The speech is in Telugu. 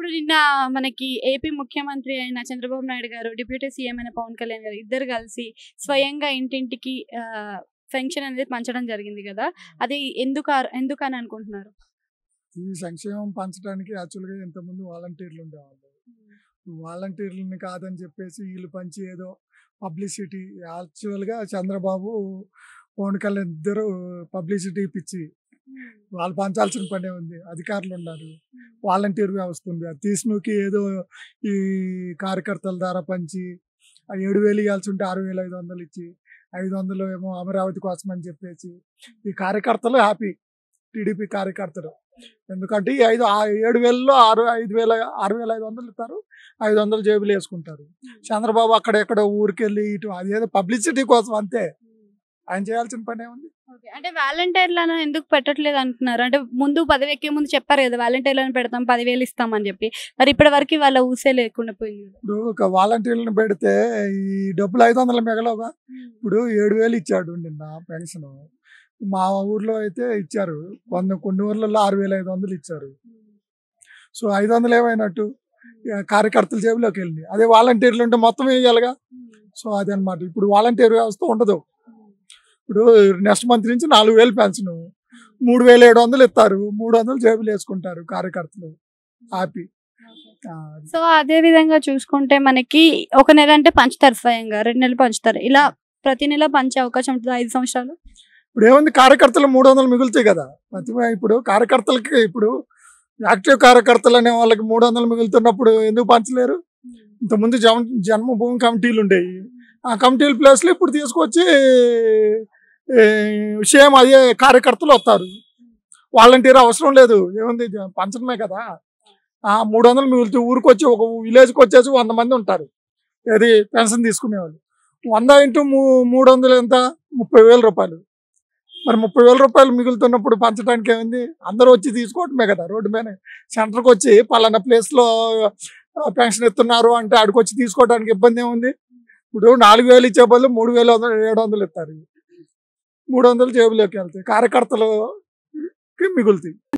ఇప్పుడు నిన్న మనకి ఏపీ ముఖ్యమంత్రి అయిన చంద్రబాబు నాయుడు గారు డిప్యూటీ సీఎం అయిన పవన్ కళ్యాణ్ గారు ఇద్దరు కలిసి స్వయంగా ఇంటింటికి పెన్షన్ అనేది పంచడం జరిగింది కదా. అది ఎందుకు ఎందుకు అని అనుకుంటున్నారు? ఈ సంక్షేమం పంచడానికి యాక్చువల్గా ఇంతకుముందు వాలంటీర్లు ఉండేవాళ్ళు. వాలంటీర్లని కాదని చెప్పేసి వీళ్ళు పంచి ఏదో పబ్లిసిటీ యాక్చువల్గా చంద్రబాబు పవన్ కళ్యాణ్ ఇద్దరు పబ్లిసిటీ ఇప్పించి వాళ్ళు పంచాల్సిన పనే ఉంది. అధికారులు ఉన్నారు. వాలంటీర్ వ్యవస్థ ఉంది అది తీసునుకి ఏదో ఈ కార్యకర్తల ద్వారా పంచి ఏడు వేలు ఇవ్వాల్సి ఉంటే ఆరు వేల ఐదు వందలు ఇచ్చి ఐదు వందలు ఏమో అమరావతి కోసం అని చెప్పేసి ఈ కార్యకర్తలు హ్యాపీ. టీడీపీ కార్యకర్తలు. ఎందుకంటే ఈ ఐదు ఆ ఏడు వేలలో ఆరు ఐదు వేల ఆరు వేల ఐదు వందలు ఇస్తారు. ఐదు వందలు జేబులు వేసుకుంటారు చంద్రబాబు అక్కడ ఎక్కడ ఊరికెళ్ళి ఇటు అదేదో పబ్లిసిటీ కోసం అంతే. ఆయన చేయాల్సిన పని ఏముంది అంటే వాలంటీర్లను ఎందుకు పెట్టట్లేదు అంటున్నారు? అంటే ముందు పదవి ఎక్కే ముందు చెప్పారు కదా వాలంటీర్లను పెడతాం పదివేలు ఇస్తామని చెప్పి. మరి ఇప్పటి వరకు వాళ్ళ ఊసే లేకుండా పోయింది. ఇప్పుడు ఒక వాలంటీర్లను పెడితే ఈ డబ్బులు ఐదు వందల మిగలవుగా ఇప్పుడు ఏడు వేలు ఇచ్చాడు నిన్న పెన్షన్. మా ఊర్లో అయితే ఇచ్చారు. వంద కొన్ని ఊర్లలో ఆరు వేల ఐదు వందలు ఇచ్చారు. సో ఐదు వందలు ఏమైనట్టు? కార్యకర్తల జేబులోకి వెళ్ళింది అదే వాలంటీర్లు ఉంటే మొత్తం వేయాలిగా సో అది అనమాట ఇప్పుడు వాలంటీర్ వ్యవస్థ ఉండదు. ఇప్పుడు నెక్స్ట్ మంత్ నుంచి నాలుగు వేలు పెన్షన్ మూడు వేల ఏడు వందలు ఇస్తారు. మూడు వందలు జేబులు వేసుకుంటారు కార్యకర్తలు. హ్యాపీ సో అదే విధంగా చూసుకుంటే మనకి ఒక నెల అంటే పంచుతారు స్వయంగా రెండు నెలలు పంచుతారు. ఇలా ప్రతి నెల పంచే అవకాశం ఉంటుంది ఐదు సంవత్సరాలు? ఇప్పుడు ఏముంది? కార్యకర్తలు మూడు వందలు మిగులుతాయి కదా. ప్రతి ఇప్పుడు కార్యకర్తలకి ఇప్పుడు యాక్టివ్ కార్యకర్తలు అనే వాళ్ళకి మూడు వందలు మిగులుతున్నప్పుడు ఎందుకు పంచలేరు? ఇంతకుముందు జన్ జన్మభూమి కమిటీలు ఉండేవి. ఆ కమిటీల ప్లేస్లో ఇప్పుడు తీసుకొచ్చి సేమ్ అదే కార్యకర్తలు వస్తారు. వాలంటీర్ అవసరం లేదు. ఏముంది? పంచడమే కదా. ఆ మూడు వందలు మిగులుతూ ఊరికి వచ్చి ఒక విలేజ్కి వచ్చేసి వంద మంది ఉంటారు. ఏది? పెన్షన్ తీసుకునేవాళ్ళు. వంద ఇంటూ మూ మూడు వందలు ఎంత? ముప్పై వేల రూపాయలు. మరి ముప్పై వేల రూపాయలు మిగులుతున్నప్పుడు పంచడానికి ఏమైంది? అందరూ వచ్చి తీసుకోవటమే కదా. రోడ్డు మీద సెంటర్కి వచ్చి పలానా ప్లేస్లో పెన్షన్ ఇస్తున్నారు అంటే ఆడికి వచ్చి తీసుకోవడానికి ఇబ్బంది ఏముంది? ఇప్పుడు నాలుగు వేలు ఇచ్చే బదులు మూడు వేలు ఏడు వందలు ఇస్తారు. మూడు వందలు జేబులోకి వెళ్తాయి. కార్యకర్తలు మిగులుతాయి.